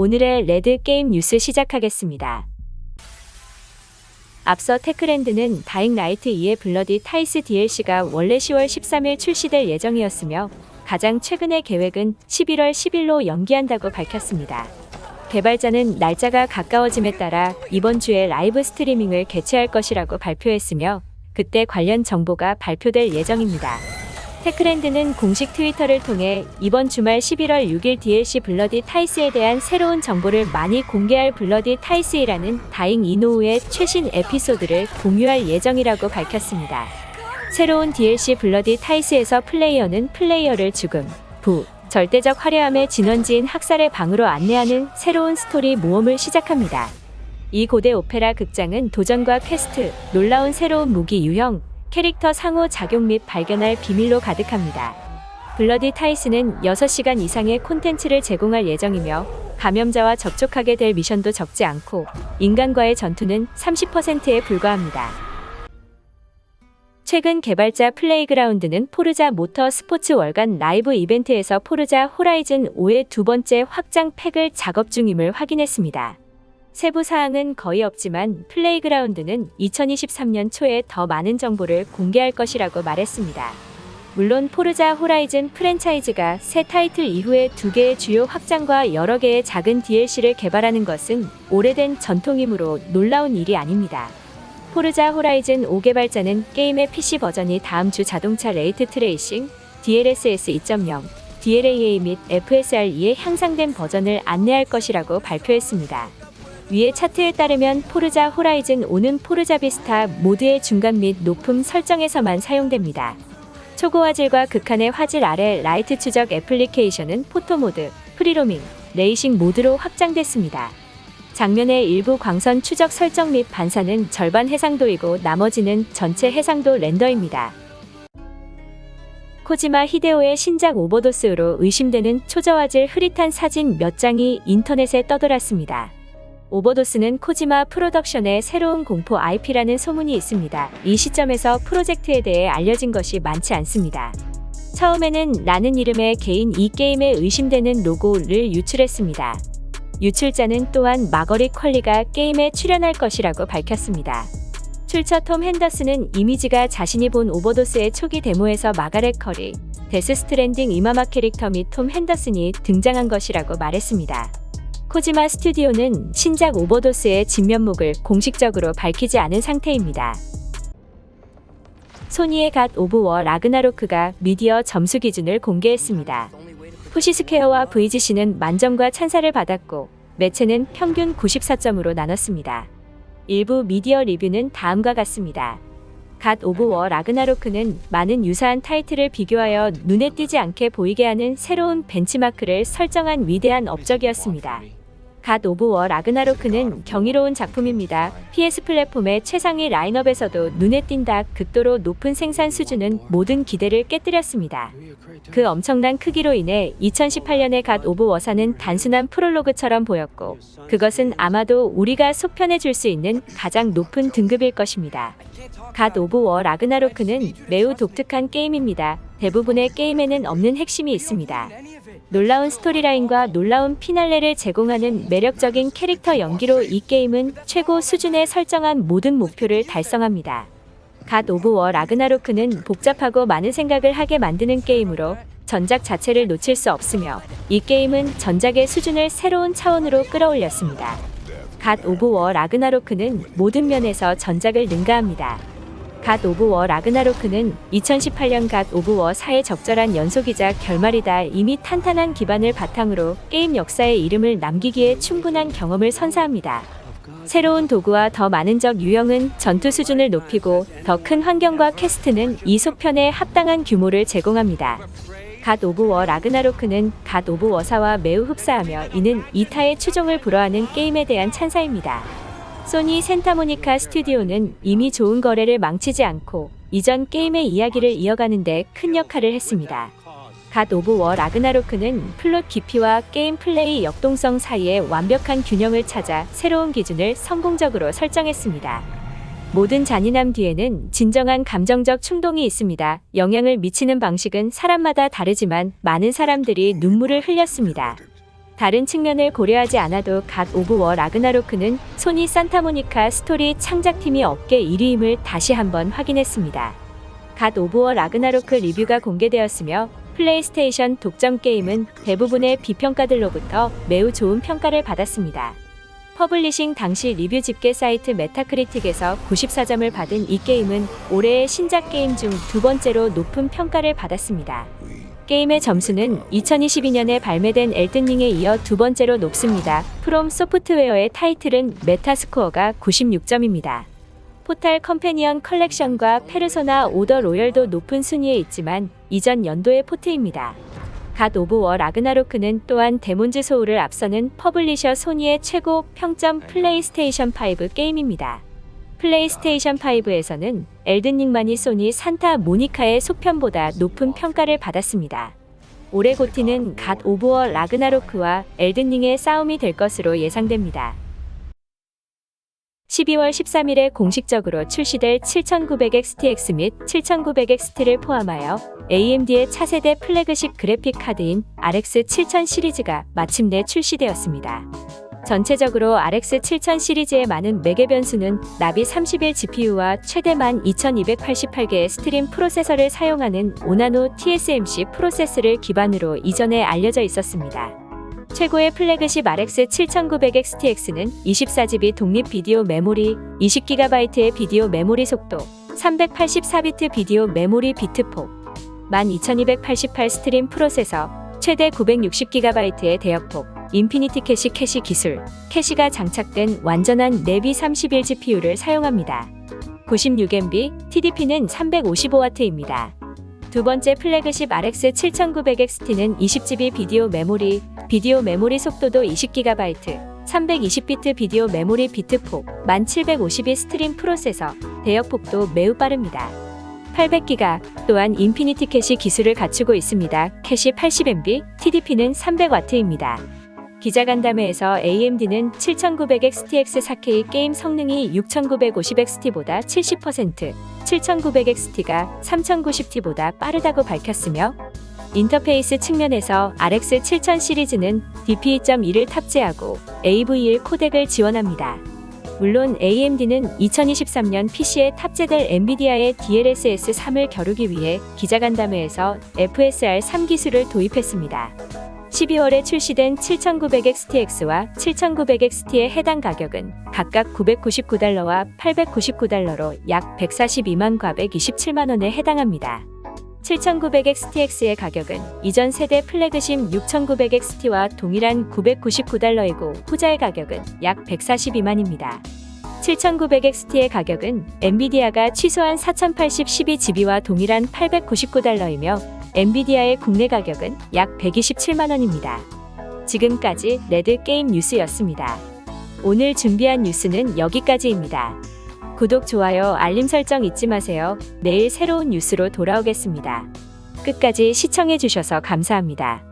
오늘의 레드 게임 뉴스 시작하겠습니다. 앞서 테크랜드는 다잉 라이트 2의 블러디 타이스 DLC가 원래 10월 13일 출시될 예정이었으며 가장 최근의 계획은 11월 10일로 연기한다고 밝혔습니다. 개발자는 날짜가 가까워짐에 따라 이번 주에 라이브 스트리밍을 개최할 것이라고 발표했으며 그때 관련 정보가 발표될 예정입니다. 테크랜드는 공식 트위터를 통해 이번 주말 11월 6일 DLC 블러디 타이스에 대한 새로운 정보를 많이 공개할 블러디 타이스이라는 다잉 이노우의 최신 에피소드를 공유할 예정이라고 밝혔습니다. 새로운 DLC 블러디 타이스에서 플레이어는 플레이어를 죽음, 부, 절대적 화려함의 진원지인 학살의 방으로 안내하는 새로운 스토리 모험을 시작합니다. 이 고대 오페라 극장은 도전과 퀘스트, 놀라운 새로운 무기 유형, 캐릭터 상호 작용 및 발견할 비밀로 가득합니다. 블러디 타이스는 6시간 이상의 콘텐츠를 제공할 예정이며 감염자와 접촉하게 될 미션도 적지 않고 인간과의 전투는 30%에 불과합니다. 최근 개발자 플레이그라운드는 포르자 모터 스포츠 월간 라이브 이벤트에서 포르자 호라이즌 5의 두 번째 확장 팩을 작업 중임을 확인했습니다. 세부 사항은 거의 없지만 플레이그라운드는 2023년 초에 더 많은 정보를 공개할 것이라고 말했습니다. 물론 포르자 호라이즌 프랜차이즈가 새 타이틀 이후에 두 개의 주요 확장과 여러 개의 작은 DLC를 개발하는 것은 오래된 전통이므로 놀라운 일이 아닙니다. 포르자 호라이즌 5 개발자는 게임의 PC 버전이 다음 주 자동차 레이트 트레이싱, DLSS 2.0, DLAA 및 FSR2의 향상된 버전을 안내할 것이라고 발표했습니다. 위의 차트에 따르면 포르자 호라이즌 5는 포르자 비스타 모드의 중간 및 높음 설정에서만 사용됩니다. 초고화질과 극한의 화질 아래 라이트 추적 애플리케이션은 포토 모드, 프리로밍, 레이싱 모드로 확장됐습니다. 장면의 일부 광선 추적 설정 및 반사는 절반 해상도이고 나머지는 전체 해상도 렌더입니다. 코지마 히데오의 신작 오버도스로 의심되는 초저화질 흐릿한 사진 몇 장이 인터넷에 떠돌았습니다. 오버도스는 코지마 프로덕션의 새로운 공포 IP라는 소문이 있습니다. 이 시점에서 프로젝트에 대해 알려진 것이 많지 않습니다. 처음에는 라는 이름의 개인 이 게임에 의심되는 로고를 유출했습니다. 유출자는 또한 마거리 퀄리가 게임에 출연할 것이라고 밝혔습니다. 출처 톰 핸더스는 이미지가 자신이 본 오버도스의 초기 데모에서 마가렛 컬리, 데스 스트랜딩 이마마 캐릭터 및 톰 핸더슨이 등장한 것이라고 말했습니다. 코지마 스튜디오는 신작 오버도스의 진면목을 공식적으로 밝히지 않은 상태입니다. 소니의 갓 오브 워 라그나로크가 미디어 점수 기준을 공개했습니다. 푸시스퀘어와 VGC는 만점과 찬사를 받았고 매체는 평균 94점으로 나눴습니다. 일부 미디어 리뷰는 다음과 같습니다. 갓 오브 워 라그나로크는 많은 유사한 타이틀을 비교하여 눈에 띄지 않게 보이게 하는 새로운 벤치마크를 설정한 위대한 업적이었습니다. 갓 오브 워 라그나로크는 경이로운 작품입니다. PS 플랫폼의 최상위 라인업에서도 눈에 띈다 극도로 높은 생산 수준은 모든 기대를 깨뜨렸습니다. 그 엄청난 크기로 인해 2018년의 갓 오브 워사는 단순한 프롤로그처럼 보였고 그것은 아마도 우리가 속편해 줄 수 있는 가장 높은 등급일 것입니다. 갓 오브 워 라그나로크는 매우 독특한 게임입니다. 대부분의 게임에는 없는 핵심이 있습니다. 놀라운 스토리라인과 놀라운 피날레를 제공하는 매력적인 캐릭터 연기로 이 게임은 최고 수준에 설정한 모든 목표를 달성합니다. 갓 오브 워 라그나로크는 복잡하고 많은 생각을 하게 만드는 게임으로 전작 자체를 놓칠 수 없으며 이 게임은 전작의 수준을 새로운 차원으로 끌어올렸습니다. 갓 오브 워 라그나로크는 모든 면에서 전작을 능가합니다. 갓 오브 워 라그나로크는 2018년 갓 오브 워 4의 적절한 연속이자 결말이다. 이미 탄탄한 기반을 바탕으로 게임 역사에 이름을 남기기에 충분한 경험을 선사합니다. 새로운 도구와 더 많은 적 유형은 전투 수준을 높이고 더 큰 환경과 퀘스트는 이 속편에 합당한 규모를 제공합니다. 갓 오브 워 라그나로크는 갓 오브 워사와 매우 흡사하며 이는 2타의 추종을 불허하는 게임에 대한 찬사입니다. 소니 샌타모니카 스튜디오는 이미 좋은 거래를 망치지 않고 이전 게임의 이야기를 이어가는데 큰 역할을 했습니다. 갓 오브 워 라그나로크는 플롯 깊이와 게임 플레이 역동성 사이의 완벽한 균형을 찾아 새로운 기준을 성공적으로 설정했습니다. 모든 잔인함 뒤에는 진정한 감정적 충동이 있습니다. 영향을 미치는 방식은 사람마다 다르지만 많은 사람들이 눈물을 흘렸습니다. 다른 측면을 고려하지 않아도 갓 오브 워 라그나로크는 소니 산타모니카 스토리 창작팀이 업계 1위임을 다시 한번 확인했습니다. 갓 오브 워 라그나로크 리뷰가 공개되었으며 플레이스테이션 독점 게임은 대부분의 비평가들로부터 매우 좋은 평가를 받았습니다. 퍼블리싱 당시 리뷰 집계 사이트 메타크리틱에서 94점을 받은 이 게임은 올해의 신작 게임 중 두 번째로 높은 평가를 받았습니다. 게임의 점수는 2022년에 발매된 엘든링에 이어 두 번째로 높습니다. 프롬 소프트웨어의 타이틀은 메타스코어가 96점입니다. 포탈 컴패니언 컬렉션과 페르소나 오더 로열도 높은 순위에 있지만 이전 연도의 포트입니다. 갓 오브 워 라그나로크는 또한 데몬즈 소울을 앞서는 퍼블리셔 소니의 최고 평점 플레이스테이션 5 게임입니다. 플레이스테이션 5에서는 엘든링만이 소니 산타 모니카의 속편보다 높은 평가를 받았습니다. 올해 고티는 갓 오브 워 라그나로크와 엘든링의 싸움이 될 것으로 예상됩니다. 12월 13일에 공식적으로 출시될 7900XTX 및 7900XT를 포함하여 AMD의 차세대 플래그십 그래픽 카드인 RX 7000 시리즈가 마침내 출시되었습니다. 전체적으로 RX 7000 시리즈의 많은 매개 변수는 나비 31 GPU와 최대 12288개의 스트림 프로세서를 사용하는 5나노 TSMC 프로세스를 기반으로 이전에 알려져 있었습니다. 최고의 플래그십 RX 7900XTX는 24GB 독립 비디오 메모리, 20GB의 비디오 메모리 속도, 384비트 비디오 메모리 비트폭, 12288 스트림 프로세서, 최대 960GB의 대역폭, 인피니티 캐시 캐시 기술, 캐시가 장착된 완전한 내비 31 GPU를 사용합니다. 96MB, TDP는 355W입니다. 두 번째 플래그십 RX 7900XT는 20GB 비디오 메모리, 비디오 메모리 속도도 20GB, 320비트 비디오 메모리 비트 폭, 1752 스트림 프로세서, 대역 폭도 매우 빠릅니다. 800기가 또한 인피니티 캐시 기술을 갖추고 있습니다. 캐시 80MB, TDP는 300W입니다. 기자간담회에서 AMD는 7900XTX 4K 게임 성능이 6950XT보다 70%, 7900XT가 3090T보다 빠르다고 밝혔으며 인터페이스 측면에서 RX 7000 시리즈는 DP2.1을 탑재하고 AV1 코덱을 지원합니다. 물론 AMD는 2023년 PC에 탑재될 엔비디아의 DLSS 3을 겨루기 위해 기자간담회에서 FSR3 기술을 도입했습니다. 12월에 출시된 7900XTX와 7900XT의 해당 가격은 각각 999달러와 899달러로 약 142만 과백 27만 원에 해당합니다. 7900XTX의 가격은 이전 세대 플래그십 6900XT와 동일한 999달러이고 후자의 가격은 약 142만입니다. 7900XT의 가격은 엔비디아가 취소한 4080 12GB와 동일한 899달러이며 엔비디아의 국내 가격은 약 127만 원입니다. 지금까지 레드 게임 뉴스였습니다. 오늘 준비한 뉴스는 여기까지입니다. 구독, 좋아요, 알림 설정 잊지 마세요. 내일 새로운 뉴스로 돌아오겠습니다. 끝까지 시청해주셔서 감사합니다.